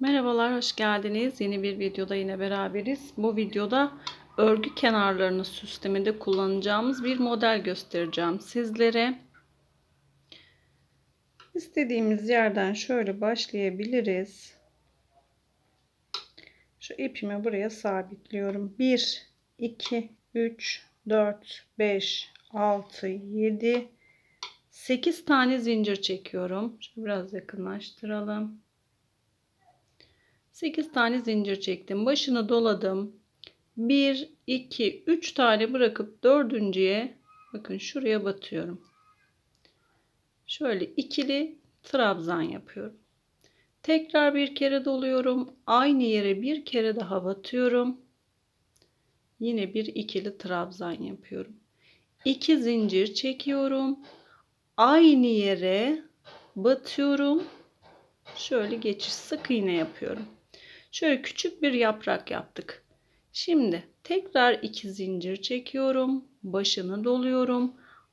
Merhabalar, hoş geldiniz. Yeni bir videoda yine beraberiz. Bu videoda örgü kenarlarını süslemede kullanacağımız bir model göstereceğim sizlere. İstediğimiz yerden şöyle başlayabiliriz. Şu ipimi buraya sabitliyorum. 1, 2, 3, 4, 5, 6, 7, 8 tane zincir çekiyorum. Şöyle biraz yakınlaştıralım. 8 tane zincir çektim. Başını doladım. 1, 2, 3 tane bırakıp dördüncüye bakın şuraya batıyorum. Şöyle ikili trabzan yapıyorum. Tekrar bir kere doluyorum. Aynı yere bir kere daha batıyorum. Yine bir ikili trabzan yapıyorum. 2 zincir çekiyorum. Aynı yere batıyorum. Şöyle geçiş sık iğne yapıyorum. Şöyle küçük bir yaprak yaptık. Şimdi tekrar iki zincir çekiyorum. Başını doluyorum.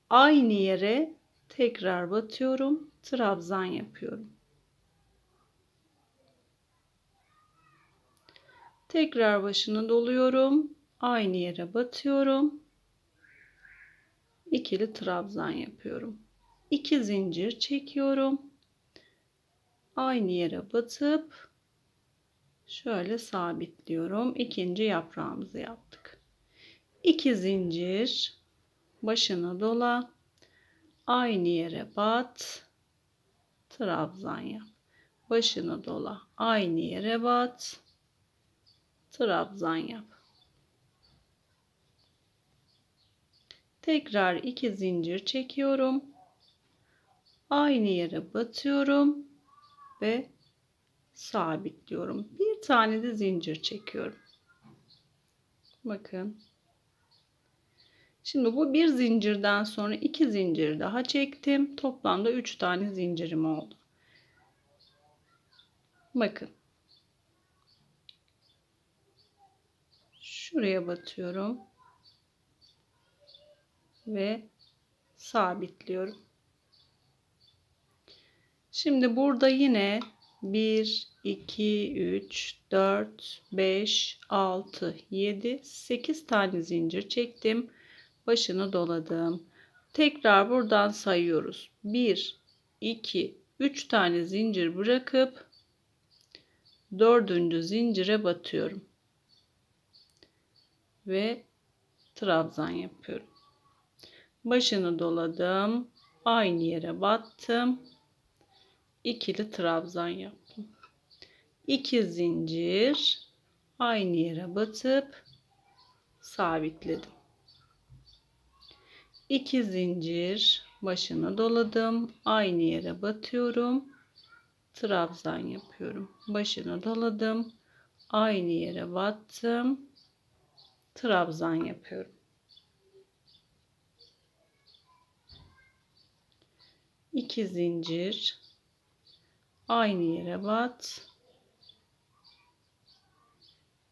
Aynı yere tekrar batıyorum. Trabzan yapıyorum. Tekrar başını doluyorum. Aynı yere batıyorum. İkili trabzan yapıyorum. İki zincir çekiyorum. Aynı yere batıp şöyle sabitliyorum. İkinci yaprağımızı yaptık. İki zincir başına dola aynı yere bat trabzan yap. Başını dola aynı yere bat trabzan yap. Tekrar iki zincir çekiyorum. Aynı yere batıyorum ve sabitliyorum. Bir tane de zincir çekiyorum. Bakın. Şimdi bu bir zincirden sonra iki zincir daha çektim. Toplamda üç tane zincirim oldu. Bakın. Şuraya batıyorum. Ve sabitliyorum. Şimdi burada yine 1, 2, 3, 4, 5, 6, 7, 8 tane zincir çektim. Başını doladım. Tekrar buradan sayıyoruz. 1, 2, 3 tane zincir bırakıp dördüncü zincire batıyorum. Ve trabzan yapıyorum. Başını doladım. Aynı yere battım ikili trabzan yaptım. 2 zincir aynı yere batıp sabitledim. 2 zincir başını doladım. Aynı yere batıyorum. Trabzan yapıyorum. Başını doladım. Aynı yere battım. Trabzan yapıyorum. 2 zincir aynı yere bat.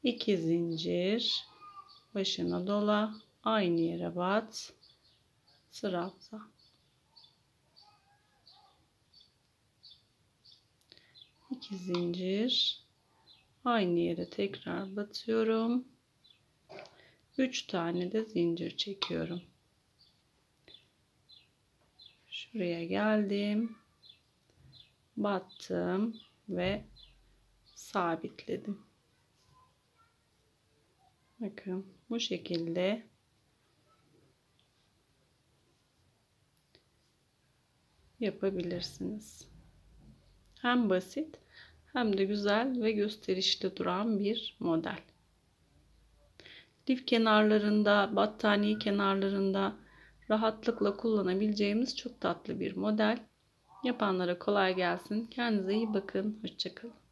2 zincir. Başına dola. Aynı yere bat. Trabzan iki zincir. Aynı yere tekrar batıyorum. 3 tane de zincir çekiyorum. Şuraya geldim battım ve sabitledim. Bakın bu şekilde yapabilirsiniz. Hem basit hem de güzel ve gösterişli duran bir model. Lif kenarlarında, battaniye kenarlarında rahatlıkla kullanabileceğimiz çok tatlı bir model. Yapanlara kolay gelsin. Kendinize iyi bakın. Hoşçakalın.